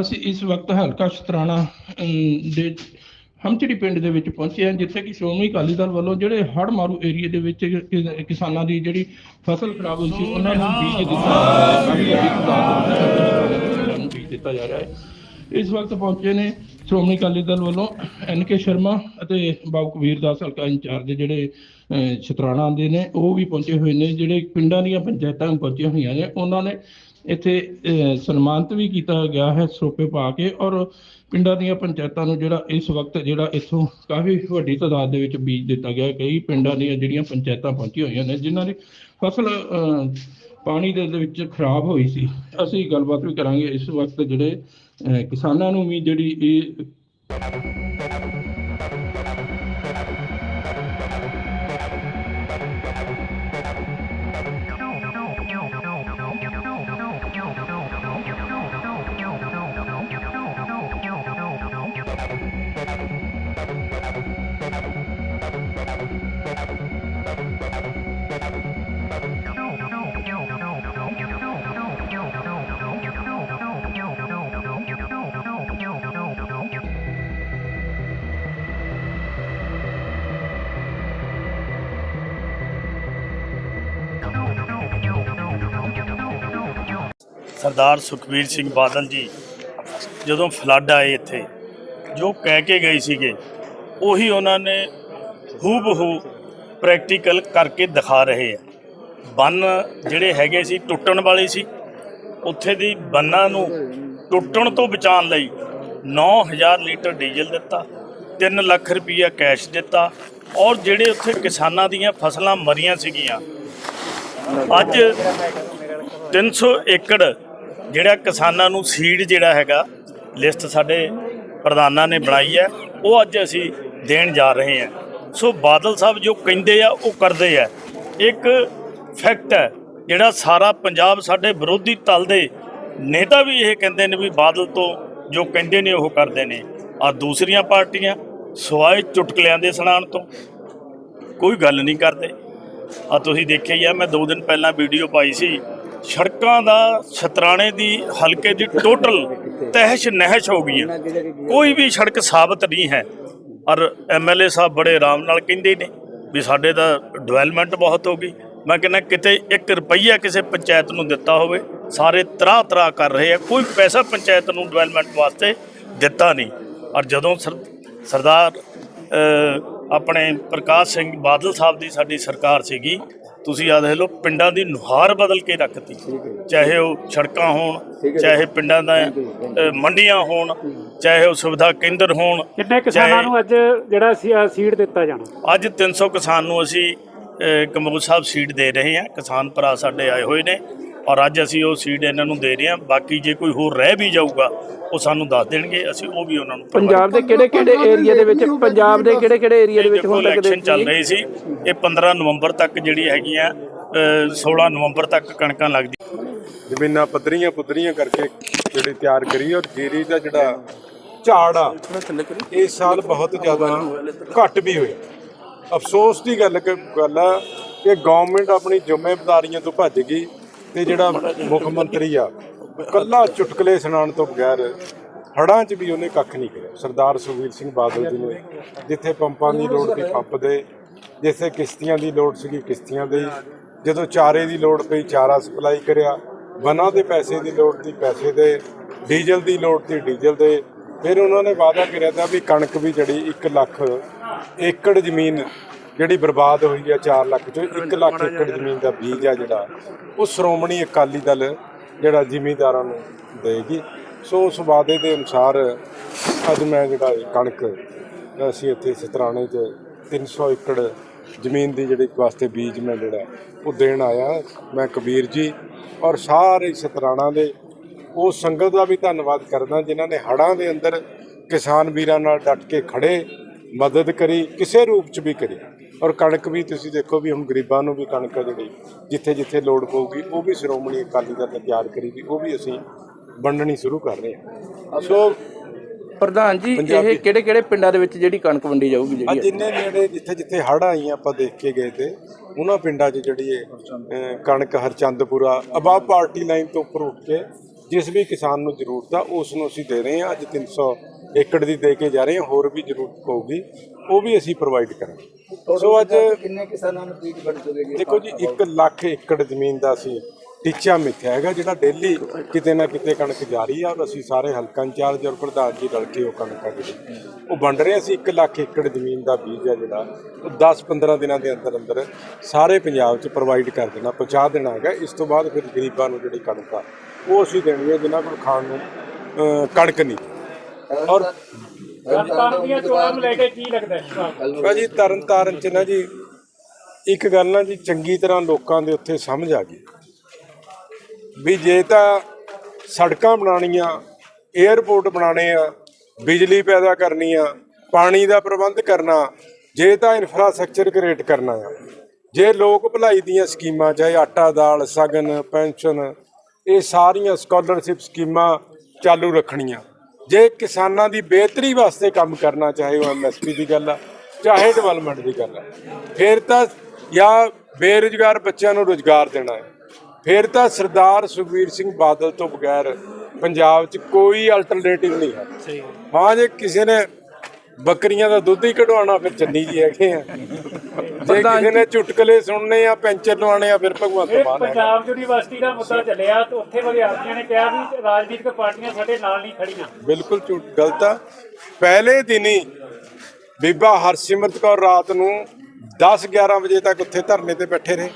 ਅਸੀਂ ਇਸ ਵਕਤ ਹਲਕਾ ਸ਼ਤਰਾਣਾ ਦੇ ਹਮਚੜੀ ਪਿੰਡ ਦੇ ਵਿੱਚ ਪਹੁੰਚੇ ਹਾਂ ਜਿੱਥੇ ਕਿ ਸ਼੍ਰੋਮਣੀ ਅਕਾਲੀ ਦਲ ਵੱਲੋਂ ਜਿਹੜੇ ਹੜ੍ਹ ਮਾਰੂ ਏਰੀਆ ਦੇ ਵਿੱਚ ਕਿਸਾਨਾਂ ਦੀ ਜਿਹੜੀ ਫਸਲ ਖਰਾਬ ਹੋਈ ਸੀ ਉਹਨਾਂ ਨੂੰ ਬੀਜ ਦਿੱਤਾ ਬੀਜ ਜਾ ਰਿਹਾ ਹੈ। ਇਸ ਵਕਤ ਪਹੁੰਚੇ ਨੇ ਸ਼੍ਰੋਮਣੀ ਅਕਾਲੀ ਦਲ ਵੱਲੋਂ ਐਨ ਕੇ ਸ਼ਰਮਾ ਅਤੇ ਬਾਬੂ ਕਬੀਰ ਦਾਸ ਹਲਕਾ ਇੰਚਾਰਜ ਜਿਹੜੇ ਅਹ, ਸ਼ਤਰਾਣਾ ਦੇ ਨੇ ਉਹ ਵੀ ਪਹੁੰਚੇ ਹੋਏ ਨੇ ਜਿਹੜੇ ਪਿੰਡਾਂ ਦੀਆਂ ਪੰਚਾਇਤਾਂ ਪਹੁੰਚੀਆਂ ਹੋਈਆਂ ਨੇ ਉਹਨਾਂ ਨੇ ਇੱਥੇ ਸਨਮਾਨਿਤ ਵੀ ਕੀਤਾ ਗਿਆ ਹੈ ਸਰੋਪੇ ਪਾ ਕੇ ਔਰ ਪਿੰਡਾਂ ਦੀਆਂ ਪੰਚਾਇਤਾਂ ਨੂੰ ਜਿਹੜਾ ਇਸ ਵਕਤ ਜਿਹੜਾ ਇੱਥੋਂ ਕਾਫੀ ਵੱਡੀ ਤਾਦਾਦ ਦੇ ਵਿੱਚ ਬੀਜ ਦਿੱਤਾ ਗਿਆ ਕਈ ਪਿੰਡਾਂ ਦੀਆਂ ਜਿਹੜੀਆਂ ਪੰਚਾਇਤਾਂ ਪਹੁੰਚੀਆਂ ਹੋਈਆਂ ਨੇ ਜਿਨ੍ਹਾਂ ਦੀ ਫਸਲ ਅਹ, ਪਾਣੀ ਦੇ ਦੇ ਵਿੱਚ ਖਰਾਬ ਹੋਈ ਸੀ। ਅਸੀਂ ਗੱਲਬਾਤ ਵੀ ਕਰਾਂਗੇ ਇਸ ਵਕਤ ਜਿਹੜੇ ਅਹ, ਕਿਸਾਨਾਂ ਨੂੰ ਵੀ ਜਿਹੜੀ ਇਹ ਸਰਦਾਰ ਸੁਖਬੀਰ ਸਿੰਘ ਬਾਦਲ ਜੀ ਜਦੋਂ ਫਲੱਡ ਆਏ ਇੱਥੇ, ਜੋ ਕਹਿ ਕੇ ਗਏ ਸੀਗੇ, ਉਹੀ ਉਹਨਾਂ ਨੇ ਹੂਬਹੂ ਪ੍ਰੈਕਟੀਕਲ ਕਰਕੇ ਦਿਖਾ ਰਹੇ ਆ। ਬੰਨ ਜਿਹੜੇ ਹੈਗੇ ਸੀ ਟੁੱਟਣ ਵਾਲੇ ਸੀ, ਉੱਥੇ ਦੀ ਬੰਨਾਂ ਨੂੰ ਟੁੱਟਣ ਤੋਂ ਬਚਾਉਣ ਲਈ 9000 ਲੀਟਰ ਡੀਜ਼ਲ ਦਿੱਤਾ 3 ਲੱਖ ਰੁਪਈਆ ਕੈਸ਼ ਦਿੱਤਾ, ਔਰ ਜਿਹੜੇ ਉੱਥੇ ਕਿਸਾਨਾਂ ਦੀਆਂ ਫਸਲਾਂ ਮਰੀਆਂ ਸੀਗੀਆਂ, ਅੱਜ 300 ਏਕੜ ਜਿਹੜਾ ਕਿਸਾਨਾਂ ਨੂੰ ਸੀਡ ਜਿਹੜਾ ਹੈਗਾ ਲਿਸਟ ਸਾਡੇ ਪ੍ਰਧਾਨਾਂ ਨੇ ਬਣਾਈ ਹੈ, ਉਹ ਅੱਜ ਅਸੀਂ ਦੇਣ ਜਾ ਰਹੇ ਹਾਂ। ਸੋ ਬਾਦਲ ਸਾਹਿਬ ਜੋ ਕਹਿੰਦੇ ਆ, ਉਹ ਕਰਦੇ ਆ। ਇੱਕ ਫੈਕਟ ਹੈ, ਜਿਹੜਾ ਸਾਰਾ ਪੰਜਾਬ ਸਾਡੇ ਵਿਰੋਧੀ ਧਲ ਦੇ ਨੇਤਾ ਵੀ ਇਹ ਕਹਿੰਦੇ ਨੇ ਵੀ ਬਾਦਲ ਤੋਂ ਜੋ ਕਹਿੰਦੇ ਨੇ, ਉਹ ਕਰਦੇ ਨੇ। ਆ ਦੂਸਰੀਆਂ ਪਾਰਟੀਆਂ ਸਵਾਏ ਚੁਟਕਲਿਆਂ ਦੇ ਸੁਣਾਉਣ ਤੋਂ ਕੋਈ ਗੱਲ ਨਹੀਂ ਕਰਦੇ। ਆ ਤੁਸੀਂ ਦੇਖਿਆ ਹੀ ਆ, ਮੈਂ 2 ਦਿਨ ਪਹਿਲਾਂ ਵੀਡੀਓ ਪਾਈ ਸੀ ਸੜਕਾਂ ਦਾ ਛਤਰਾਣੇ ਦੀ ਹਲਕੇ ਦੀ ਟੋਟਲ ਤਹਿਸ਼ ਨਹਿਸ਼ ਹੋ ਗਈ ਹੈ। ਕੋਈ ਵੀ ਸੜਕ ਸਾਬਤ ਨਹੀਂ ਹੈ। ਔਰ ਐਮਐਲਏ ਸਾਹਿਬ ਬੜੇ ਆਰਾਮ ਨਾਲ ਕਹਿੰਦੇ ਨੇ ਵੀ ਸਾਡੇ ਦਾ ਡਿਵੈਲਪਮੈਂਟ ਬਹੁਤ ਹੋ ਗਈ। ਮੈਂ ਕਹਿੰਦਾ ਕਿਤੇ 1 ਰੁਪਈਆ ਕਿਸੇ ਪੰਚਾਇਤ ਨੂੰ ਦਿੱਤਾ ਹੋਵੇ, ਸਾਰੇ ਤਰਾ ਤਰਾ ਕਰ ਰਹੇ ਆ। ਕੋਈ ਪੈਸਾ ਪੰਚਾਇਤ ਨੂੰ ਡਿਵੈਲਪਮੈਂਟ ਵਾਸਤੇ ਦਿੱਤਾ ਨਹੀਂ। ਔਰ ਜਦੋਂ ਸਰ- ਸਰਦਾਰ ਆਪਣੇ ਪ੍ਰਕਾਸ਼ ਸਿੰਘ ਬਾਦਲ ਸਾਹਿਬ ਦੀ ਸਾਡੀ ਸਰਕਾਰ ਸੀਗੀ ਤੁਸੀਂ ਆ ਦੇਖ ਲਓ ਪਿੰਡਾਂ ਦੀ ਨੁਹਾਰ ਬਦਲ ਕੇ ਰੱਖਤੀ। ਚਾਹੇ ਉਹ ਸੜਕਾਂ ਹੋਣ ਚਾਹੇ ਪਿੰਡਾਂ ਦਾ ਮੰਡੀਆਂ ਹੋਣ ਚਾਹੇ ਉਹ ਸੁਵਿਧਾ ਕੇਂਦਰ ਹੋਣ ਕਿੰਨੇ ਕਿਸਾਨਾਂ ਨੂੰ ਅੱਜ ਜਿਹੜਾ ਸੀ ਅ, ਸੀਡ ਦਿੱਤਾ ਜਾਣਾ? ਅੱਜ 300 ਕਿਸਾਨ ਨੂੰ ਅਸੀਂ ਅ, ਕਮਰੂਦ ਸਾਹਿਬ ਸੀਡ ਦੇ ਰਹੇ ਹਾਂ। ਕਿਸਾਨ ਭਰਾ ਸਾਡੇ ਆਏ ਹੋਏ ਨੇ। ਔਰ ਅੱਜ ਅਸੀਂ ਉਹ ਸੀਡ ਇਹਨਾਂ ਨੂੰ ਦੇ ਰਹੇ ਹਾਂ। ਬਾਕੀ ਜੇ ਕੋਈ ਹੋਰ ਰਹਿ ਵੀ ਜਾਊਗਾ ਉਹ ਸਾਨੂੰ ਦੱਸ ਦੇਣਗੇ ਅਸੀਂ ਉਹ ਵੀ ਉਹਨਾਂ ਨੂੰ ਪੰਜਾਬ ਦੇ ਕਿਹੜੇ ਕਿਹੜੇ ਏਰੀਆ ਦੇ ਵਿੱਚ ਪੰਜਾਬ ਦੇ ਕਿਹੜੇ ਕਿਹੜੇ ਏਰੀਆ ਦੇ ਵਿੱਚ ਹੁਣ ਤੱਕ ਇਲੈਕਸ਼ਨ ਚੱਲ ਰਹੀ ਸੀ। ਇਹ 15 ਨਵੰਬਰ ਤੱਕ ਜਿਹੜੀ ਹੈਗੀਆਂ ਅ, 16 ਨਵੰਬਰ ਤੱਕ ਕਣਕਾਂ ਲੱਗਦੀ ਜ਼ਮੀਨਾਂ ਪੱਧਰੀਆਂ ਪੁੱਧਰੀਆਂ ਕਰਕੇ ਜਿਹੜੀ ਤਿਆਰ ਕਰੀ ਔਰ ਜੀਰੀ ਦਾ ਜਿਹੜਾ ਝਾੜ ਆ ਇਸ ਸਾਲ ਬਹੁਤ ਜ਼ਿਆਦਾ ਘੱਟ ਵੀ ਹੋਇਆ ਅਫਸੋਸ ਦੀ ਗੱਲ ਕ- ਗੱਲ ਆ ਕਿ ਗਵਰਨਮੈਂਟ ਆਪਣੀ ਜ਼ਿੰਮੇਵਾਰੀਆਂ ਤੋਂ ਭੱਜ ਗਈ। ਤੇ ਜਿਹੜਾ ਮੁੱਖ ਮੰਤਰੀ ਆ, ਕੱਲਾ ਚੁਟਕਲੇ ਸੁਣਾਉਣ ਤੋਂ ਬਗੈਰ ਹੜਾਂ 'ਚ ਵੀ ਉਹਨੇ ਕੱਖ ਨਹੀਂ ਕਰਿਆ। ਸਰਦਾਰ ਸੁਖਬੀਰ ਸਿੰਘ ਬਾਦਲ ਜੀ ਨੇ ਜਿੱਥੇ ਪੰਪਾਂ ਦੀ ਲੋੜ ਸੀ ਪੰਪ ਦੇ, ਜਿੱਥੇ ਕਿਸ਼ਤੀਆਂ ਦੀ ਲੋੜ ਸੀਗੀ ਕਿਸ਼ਤੀਆਂ ਦੇ, ਜਦੋਂ ਚਾਰੇ ਦੀ ਲੋੜ ਪਈ, ਚਾਰਾ ਸਪਲਾਈ ਕਰਿਆ ਵਨਾਂ ਦੇ ਪੈਸੇ ਦੀ ਲੋੜ ਸੀ, ਪੈਸੇ ਦੇ, ਡੀਜ਼ਲ ਦੀ ਲੋੜ ਸੀ, ਡੀਜ਼ਲ ਦੇ। ਫਿਰ ਉਹਨਾਂ ਨੇ ਵਾਅਦਾ ਕਰਿਆ ਤਾਂ ਵੀ ਕਣਕ ਵੀ ਜਿਹੜੀ 1 ਲੱਖ ਏਕੜ ਜ਼ਮੀਨ ਜਿਹੜੀ ਬਰਬਾਦ ਹੋਈ ਆ 4 ਲੱਖ ਚੋਂ 1 ਲੱਖ ਏਕੜ ਜ਼ਮੀਨ ਦਾ ਬੀਜ ਆ ਜਿਹੜਾ ਉਹ ਸ਼੍ਰੋਮਣੀ ਅਕਾਲੀ ਦਲ ਜਿਹੜਾ ਜ਼ਿਮੀਂਦਾਰਾਂ ਨੂੰ ਦੇਗੀ। ਸੋ ਉਸ ਵਾਅਦੇ ਦੇ ਅਨੁਸਾਰ ਅੱਜ ਮੈਂ ਜਿਹੜਾ ਕਣਕ ਅਸੀਂ ਇੱਥੇ ਸਤਰਾਣੇ 'ਚ 300 ਏਕੜ ਜ਼ਮੀਨ ਦੀ ਜਿਹੜੀ ਵਾਸਤੇ ਬੀਜ ਮੈਂ ਜਿਹੜਾ ਉਹ ਦੇਣ ਆਇਆ। ਮੈਂ ਕਬੀਰ ਜੀ ਔਰ ਸਾਰੇ ਸਤਰਾਣਾ ਦੇ ਉਹ ਸੰਗਤ ਦਾ ਵੀ ਧੰਨਵਾਦ ਕਰਦਾ ਜਿਨ੍ਹਾਂ ਨੇ ਹੜਾਂ ਦੇ ਅੰਦਰ ਕਿਸਾਨ ਵੀਰਾਂ ਨਾਲ ਡਟ ਕੇ ਖੜੇ ਮਦਦ ਕਰੀ ਕਿਸੇ ਰੂਪ 'ਚ ਵੀ ਕਰੀ। ਔਰ ਕਣਕ ਵੀ ਤੁਸੀਂ ਦੇਖੋ ਵੀ ਹੁਣ ਗਰੀਬਾਂ ਨੂੰ ਵੀ ਕਣਕ ਆ ਜਿਹੜੀ ਜਿੱਥੇ ਜਿੱਥੇ ਲੋੜ ਪਊਗੀ ਉਹ ਵੀ ਸ਼੍ਰੋਮਣੀ ਅਕਾਲੀ ਦਲ ਨੇ ਤਿਆਰ ਕਰੀ ਵੀ ਉਹ ਵੀ ਅਸੀਂ ਵੰਡਣੀ ਸ਼ੁਰੂ ਕਰ ਰਹੇ ਹਾਂ। ਸੋ ਪ੍ਰਧਾਨ ਜੀ ਪੰਜਾਬੀ- ਇਹ ਕਿਹੜੇ ਕਿਹੜੇ ਪਿੰਡਾਂ ਦੇ ਵਿੱਚ ਜਿਹੜੀ ਕਣਕ ਵੰਡੀ ਜਾਊਗੀ ਅੱਜ? ਜਿਹੜੀ ਜਿੰਨੇ ਨੇੜੇ ਜਿੱਥੇ ਜਿੱਥੇ ਹੜ੍ਹ ਆਈਆਂ ਆਪਾਂ ਦੇਖ ਕੇ ਗਏ ਤੇ ਉਹਨਾਂ ਪਿੰਡਾਂ 'ਚ ਜਿਹੜੀ ਇਹ ਕਣਕ ਹਰਚੰਦਪੁਰਾ ਅਬਾ ਪਾਰਟੀ ਲਾਈਨ ਤੋਂ ਉੱਪਰ ਉੱਠ ਕੇ ਜਿਸ ਵੀ ਕਿਸਾਨ ਨੂੰ ਜ਼ਰੂਰਤ ਆ ਉਸ ਨੂੰ ਅਸੀਂ ਦੇ ਰਹੇ ਹਾਂ। ਅੱਜ 300 ਏਕੜ ਦੀ ਦੇ ਕੇ ਜਾ ਰਹੇ ਹਾਂ ਹੋਰ ਵੀ ਜ਼ਰੂਰਤ ਪਊਗੀ। ਉਹ ਵੀ ਅਸੀਂ ਪ੍ਰੋਵਾਈਡ ਕਰਾਂਗੇ। ਸੋ ਅੱਜ ਕਿੰਨੇ ਕਿਸਾਨਾਂ ਨੂੰ ਬੀਜ ਬਣ ਚੁੱਕੇ ਦੇਖੋ ਜੀ 1 ਲੱਖ ਏਕੜ ਜ਼ਮੀਨ ਦਾ ਅਸੀਂ ਟੀਚਾ ਮਿੱਥਿਆ ਹੈਗਾ ਜਿਹੜਾ ਡੇਲੀ ਕਿਤੇ ਨਾ ਕਿਤੇ ਕਣਕ ਜਾਰੀ ਆ। ਔਰ ਅਸੀਂ ਸਾਰੇ ਹਲਕਾ ਇੰਚਾਰਜ ਔਰ ਪ੍ਰਧਾਨ ਜੀ ਰਲ ਕੇ ਉਹ ਕਣਕ ਜਿਹੜੀ ਉਹ ਵੰਡ ਰਹੇ ਹਾਂ। ਅਸੀਂ 1 ਲੱਖ ਏਕੜ ਜ਼ਮੀਨ ਦਾ ਬੀਜ ਆ ਜਿਹੜਾ ਉਹ 10-15 ਦਿਨਾਂ ਦੇ ਅੰਦਰ ਅੰਦਰ ਸਾਰੇ ਪੰਜਾਬ 'ਚ ਪ੍ਰੋਵਾਈਡ ਕਰ ਦੇਣਾ ਪਹੁੰਚਾ ਦੇਣਾ ਹੈਗਾ। ਇਸ ਤੋਂ ਬਾਅਦ ਫਿਰ ਗਰੀਬਾਂ ਨੂੰ ਜਿਹੜੀ ਕਣਕ ਆ ਉਹ ਅਸੀਂ ਦੇਣੀ ਹੈ ਜਿਨ੍ਹਾਂ ਕੋਲ ਖਾਣ ਨੂੰ ਕਣਕ ਨਹੀਂ। ਔਰ ਤਰਨਤਾਰਨ ਦੀਆਂ ਚੋਣਾਂ ਨੂੰ ਲੈ ਕੇ ਕੀ ਲੱਗਦਾ ਹੈ? ਭਾਜੀ ਤਰਨ ਤਾਰਨ ਚ ਨਾ ਜੀ ਇੱਕ ਗੱਲ ਨਾ ਜੀ ਚੰਗੀ ਤਰ੍ਹਾਂ ਲੋਕਾਂ ਦੇ ਉੱਥੇ ਸਮਝ ਆ ਗਈ। ਵੀ ਜੇ ਤਾਂ ਸੜਕਾਂ ਬਣਾਉਣੀਆਂ 에ਅਰਪੋਰਟ ਬਣਾਉਣੇ ਆ ਬਿਜਲੀ ਪੈਦਾ ਕਰਨੀ ਆ ਪਾਣੀ ਦਾ ਪ੍ਰਬੰਧ ਕਰਨਾ ਜੇ ਤਾਂ ਇਨਫਰਾਸਟ੍ਰਕਚਰ ਕ੍ਰੀਏਟ ਕਰਨਾ ਆ। ਜੇ ਲੋਕ ਭਲਾਈ ਦੀਆਂ ਸਕੀਮਾਂ ਚਾਹੇ ਆਟਾ ਦਾਲ ਸਗਨ ਪੈਨਸ਼ਨ ਇਹ ਸਾਰੀਆਂ ਸਕਾਲਰਸ਼ਿਪ ਸਕੀਮਾਂ ਚਾਲੂ ਰੱਖਣੀਆਂ। ਜੇ ਕਿਸਾਨਾਂ ਦੀ ਬਿਹਤਰੀ ਵਾਸਤੇ ਕੰਮ ਕਰਨਾ ਚਾਹੇ ਉਹ ਐਮਐਸਪੀ ਦੀ ਗੱਲ ਆ ਚਾਹੇ ਡਿਵੈਲਪਮੈਂਟ ਦੀ ਗੱਲ ਆ ਫਿਰ ਤਾਂ ਜਾਂ ਬੇਰੁਜ਼ਗਾਰ ਬੱਚਿਆਂ ਨੂੰ ਰੁਜ਼ਗਾਰ ਦੇਣਾ ਹੈ। ਫਿਰ ਤਾਂ ਸਰਦਾਰ ਸੁਖਬੀਰ ਸਿੰਘ ਬਾਦਲ ਤੋਂ ਬਗੈਰ ਪੰਜਾਬ 'ਚ ਕੋਈ ਅਲਟਰਨੇਟਿਵ ਨਹੀਂ ਹੈ। ਹਾਂ ਜੇ ਕਿਸੇ ਨੇ ਬੱਕਰੀਆਂ ਦਾ ਦੁੱਧ ਹੀ ਕਢਵਾਉਣਾ ਫਿਰ ਚੰਨੀ ਜੀ ਹੈਗੇ ਆ। ਜੇ ਕਿਸੇ ਨੇ ਚੁਟਕਲੇ ਸੁਣਨੇ ਆ ਪੈਂਚਰ ਲਵਾਉਣੇ ਆ ਫਿਰ ਭਗਵੰਤ ਮਾਨ ਹੈ ਪੰਜਾਬ ਯੂਨੀਵਰਸਿਟੀ ਦਾ ਮੁੱਦਾ ਚੱਲਿਆ ਤੇ ਉੱਥੇ ਵਿਦਿਆਰਥੀਆਂ ਨੇ ਕਿਹਾ ਵੀ ਰਾਜਨੀਤਿਕ ਪਾਰਟੀਆਂ ਸਾਡੇ ਨਾਲ ਨਹੀਂ ਖੜੀਆਂ। ਬਿਲਕੁਲ ਝੂਠ ਗਲਤ ਆ। ਪਹਿਲੇ ਦਿਨ ਹੀ ਬੀਬਾ ਹਰਸਿਮਰਤ ਕੌਰ ਰਾਤ ਨੂੰ 10 11 ਵਜੇ ਤੱਕ ਉੱਥੇ ਧਰਨੇ ਤੇ ਬੈਠੇ ਰਹੇ।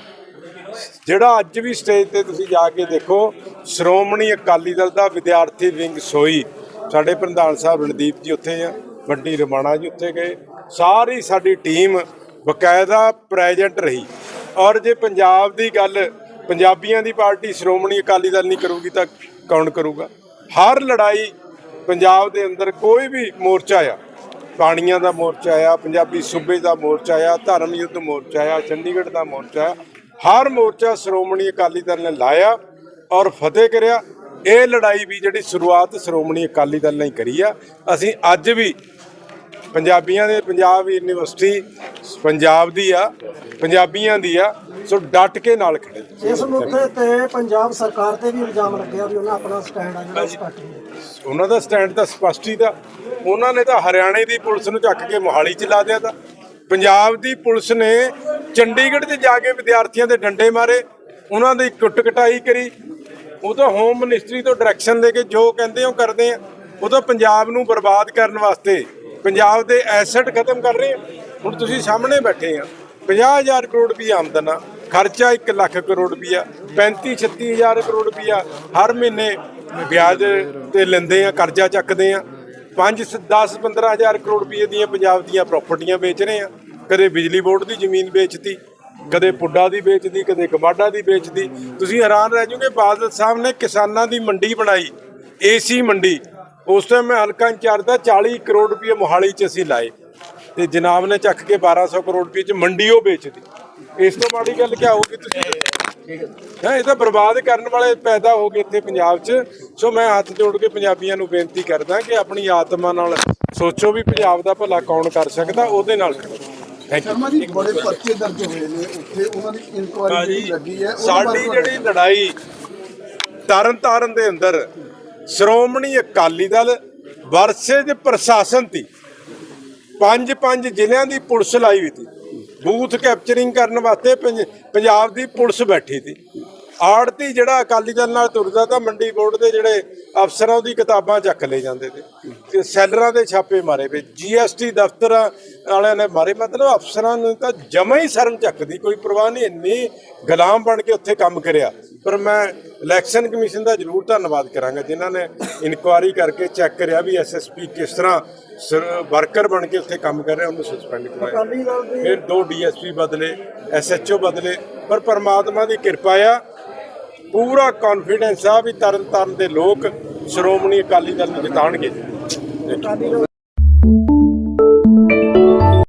ਜਿਹੜਾ ਅੱਜ ਵੀ ਸਟੇਜ ਤੇ ਤੁਸੀਂ ਜਾ ਕੇ ਦੇਖੋ ਸ਼੍ਰੋਮਣੀ ਅਕਾਲੀ ਦਲ ਦਾ ਵਿਦਿਆਰਥੀ ਵਿੰਗ ਸੋਈ। ਸਾਡੇ ਪ੍ਰਧਾਨ ਸਾਹਿਬ ਰਣਦੀਪ ਜੀ ਉੱਥੇ ਆ ਵੱਡੀ ਰਮਾਣਾ ਜੀ ਉੱਥੇ ਗਏ। ਸਾਰੀ ਸਾਡੀ ਟੀਮ ਬਕਾਇਦਾ ਪ੍ਰੈਜ਼ੈਂਟ ਰਹੀ। ਔਰ ਜੇ ਪੰਜਾਬ ਦੀ ਗੱਲ ਪੰਜਾਬੀਆਂ ਦੀ ਪਾਰਟੀ ਸ਼੍ਰੋਮਣੀ ਅਕਾਲੀ ਦਲ ਨਹੀਂ ਕਰੂਗੀ ਤਾਂ ਕੌਣ ਕਰੂਗਾ? ਹਰ ਲੜਾਈ ਪੰਜਾਬ ਦੇ ਅੰਦਰ ਕੋਈ ਵੀ ਮੋਰਚਾ ਆ ਪਾਣੀਆਂ ਦਾ ਮੋਰਚਾ ਆ, ਪੰਜਾਬੀ ਸੂਬੇ ਦਾ ਮੋਰਚਾ ਆ, ਧਰਮ ਯੁੱਧ ਮੋਰਚਾ ਆ, ਚੰਡੀਗੜ੍ਹ ਦਾ ਮੋਰਚਾ ਆ, ਹਰ ਮੋਰਚਾ ਸ਼੍ਰੋਮਣੀ ਅਕਾਲੀ ਦਲ ਨੇ ਲਾਇਆ ਔਰ ਫਤਿਹ ਕਰਿਆ। ਇਹ ਲੜਾਈ ਵੀ ਜਿਹੜੀ ਸ਼ੁਰੂਆਤ ਸ਼੍ਰੋਮਣੀ ਅਕਾਲੀ ਦਲ ਨੇ ਕਰੀ ਆ। ਅਸੀਂ ਅੱਜ ਵੀ ਪੰਜਾਬੀਆਂ ਦੇ ਪੰਜਾਬ ਯੂਨੀਵਰਸਿਟੀ ਪੰਜਾਬ ਦੀ ਆ ਪੰਜਾਬੀਆਂ ਦੀ ਆ ਸੋ ਡਟ ਕੇ ਨਾਲ ਖੜੇ ਇਸ ਮੁੱਦੇ ਤੇ ਪੰਜਾਬ ਸਰਕਾਰ ਤੇ ਵੀ ਇਲਜ਼ਾਮ ਲੱਗਿਆ ਵੀ ਉਹਨਾਂ ਆਪਣਾ ਸਟੈਂਡ ਆ ਜਿਹੜਾ ਸਪਸ਼ਟ ਉਹਨਾਂ ਦਾ ਸਟੈਂਡ ਤਾਂ ਸਪਸ਼ਟ ਹੀ ਦਾ ਉਹਨਾਂ ਨੇ ਤਾਂ ਹਰਿਆਣੇ ਦੀ ਪੁਲਿਸ ਨੂੰ ਚੱਕ ਕੇ ਮੋਹਾਲੀ ਚ ਲਾ ਦਿਆ ਤਾਂ ਪੰਜਾਬ ਦੀ ਪੁਲਿਸ ਨੇ ਚੰਡੀਗੜ੍ਹ 'ਚ ਜਾ ਕੇ ਵਿਦਿਆਰਥੀਆਂ ਦੇ ਡੰਡੇ ਮਾਰੇ ਉਹਨਾਂ ਦੀ ਕੁੱਟ ਕਟਾਈ ਕਰੀ। ਉਹ ਤਾਂ ਹੋਮ ਮਿਨਿਸਟਰੀ ਤੋਂ ਡਾਇਰੈਕਸ਼ਨ ਦੇ ਕੇ ਜੋ ਕਹਿੰਦੇ ਉਹ ਕਰਦੇ ਆ ਉਹ ਤਾਂ ਪੰਜਾਬ ਨੂੰ ਬਰਬਾਦ ਕਰਨ ਵਾਸਤੇ ਪੰਜਾਬ ਦੇ ਐਸੈਟ ਖਤਮ ਕਰ ਰਹੇ ਹੁਣ ਤੁਸੀਂ ਸਾਹਮਣੇ ਬੈਠੇ ਆ 50000 ਕਰੋੜ ਰੁਪਏ ਆਮਦਨ ਆ। ਖਰਚਾ 1 ਲੱਖ ਕਰੋੜ ਰੁਪਇਆ 35 36000 ਕਰੋੜ ਰੁਪਇਆ ਹਰ ਮਹੀਨੇ ਵਿਆਜ ਤੇ ਲੈਂਦੇ ਆ ਕਰਜ਼ਾ ਚੱਕਦੇ ਆ 5 10 15000 ਕਰੋੜ ਰੁਪਏ ਦੀਆਂ ਪੰਜਾਬ ਦੀਆਂ ਪ੍ਰਾਪਰਟੀਆਂ ਵੇਚ ਰਹੇ ਆ ਕਦੇ ਬਿਜਲੀ ਬੋਰਡ ਦੀ ਜ਼ਮੀਨ ਵੇਚਤੀ, ਕਦੇ ਪੁੱਡਾ ਦੀ ਵੇਚਦੀ, ਕਦੇ ਗਮਾਡਾ ਦੀ ਵੇਚਦੀ। ਤੁਸੀਂ ਹੈਰਾਨ ਰਹਿ ਜਾਓਗੇ ਬਾਦਲ ਸਾਹਿਬ ਨੇ ਕਿਸਾਨਾਂ ਦੀ ਮੰਡੀ ਬਣਾਈ, ਏਸੀ ਮੰਡੀ। ਉਸ ਟਾਈਮ ਮੈਂ ਹਲਕਾ ਇੰਚਾਰਜ ਦਾ 40 ਕਰੋੜ ਰੁਪਏ ਮੋਹਾਲੀ 'ਚ ਅਸੀਂ ਲਾਏ ਤੇ ਜਨਾਬ ਨੇ ਚੱਕ ਕੇ 1200 ਕਰੋੜ ਰੁਪਏ 'ਚ ਮੰਡੀ ਉਹ ਵੇਚਦੀ ਇਸ ਤੋਂ ਮਾੜੀ ਗੱਲ ਕੀ ਹੋਊਗੀ ਤੁਸੀਂ ਹੈ ਇਹ ਤਾਂ ਬਰਬਾਦ ਕਰਨ ਵਾਲੇ ਪੈਦਾ ਹੋ ਗਏ ਇੱਥੇ ਪੰਜਾਬ 'ਚ। ਸੋ ਮੈਂ ਹੱਥ ਜੋੜ ਕੇ ਪੰਜਾਬੀਆਂ ਨੂੰ ਬੇਨਤੀ ਕਰਦਾ ਕਿ ਆਪਣੀ ਆਤਮਾ ਨਾਲ ਸੋਚੋ ਵੀ ਪੰਜਾਬ ਦਾ ਭਲਾ ਕੌਣ ਕਰ ਸਕਦਾ ਉਹਦੇ ਨਾਲ ਕਰੋ। ਥੈਂਕ ਯੂ ਸ਼ਰਮਾ ਜੀ ਬੜੇ ਪਰਚੇ ਦਰਜ ਹੋਏ ਨੇ ਉੱਥੇ ਉਹਨਾਂ ਦੀ ਇਨਕੁਆਇਰੀ ਜਿਹੜੀ ਲੱਗੀ ਹੈ ਉਹਦੇ ਸਾਡੀ ਜਿਹੜੀ ਲੜਾਈ ਤਰਨ ਤਾਰਨ ਦੇ ਅੰਦਰ ਸ਼੍ਰੋਮਣੀ ਅਕਾਲੀ ਦਲ ਵਰਸੇਜ ਪ੍ਰਸ਼ਾਸਨ ਤੀ ਪੰਜ ਪੰਜ ਜ਼ਿਲ੍ਹਿਆਂ ਦੀ ਪੁਲਿਸ ਲਾਈ ਹੋਈ ਤੀ ਬੂਥ ਕੈਪਚਰਿੰਗ ਕਰਨ ਵਾਸਤੇ ਪੰਜ- ਪੰਜਾਬ ਦੀ ਪੁਲਿਸ ਬੈਠੀ ਤੀ ਆੜਤੀ ਜਿਹੜਾ ਅਕਾਲੀ ਦਲ ਨਾਲ ਤੁਰਦਾ ਤਾਂ ਮੰਡੀ ਬੋਰਡ ਦੇ ਜਿਹੜੇ ਅਫਸਰਾਂ ਉਹਦੀ ਕਿਤਾਬਾਂ ਚੱਕ ਲੈ ਜਾਂਦੇ ਤੇ ਤੇ ਸੈਲਰਾਂ ਦੇ ਛਾਪੇ ਮਾਰੇ ਵੇ ਜੀਐਸਟੀ ਦਫ਼ਤਰਾਂ ਵਾਲਿਆਂ ਨੇ ਮਾਰੇ। ਮਤਲਬ ਅਫਸਰਾਂ ਨੂੰ ਤਾਂ ਜਮਾ ਹੀ ਸ਼ਰਮ ਚੱਕਦੀ, ਕੋਈ ਪਰਵਾਹ ਨਹੀਂ, ਇੰਨੀ ਗੁਲਾਮ ਬਣ ਕੇ ਉੱਥੇ ਕੰਮ ਕਰਿਆ। ਪਰ ਮੈਂ ਇਲੈਕਸ਼ਨ ਕਮਿਸ਼ਨ ਦਾ ਜ਼ਰੂਰ ਧੰਨਵਾਦ ਕਰਾਂਗਾ ਜਿਨ੍ਹਾਂ ਨੇ ਇਨਕੁਆਇਰੀ ਕਰਕੇ ਚੈੱਕ ਕਰਿਆ ਵੀ ਐਸਐਸਪੀ ਕਿਸ ਤਰ੍ਹਾਂ ਵਰਕਰ ਬਣ ਕੇ ਉੱਥੇ ਕੰਮ ਕਰ ਰਿਹਾ ਉਹਨੂੰ ਸਸਪੈਂਡ ਦੇ ਫਿਰ ਦੋ ਡੀਐਸਪੀ ਬਦਲੇ ਐਸਐਚਓ ਬਦਲੇ ਪਰ ਪਰਮਾਤਮਾ ਦੀ ਕਿਰਪਾ ਆ ਪੂਰਾ ਕੌਨਫੀਡੈਂਸ ਆ ਵੀ ਤਰਨ ਤਾਰਨ ਦੇ ਲੋਕ ਸ਼੍ਰੋਮਣੀ ਅਕਾਲੀ ਦਲ ਨੂੰ ਜਿਤਾਣਗੇ ਦਲ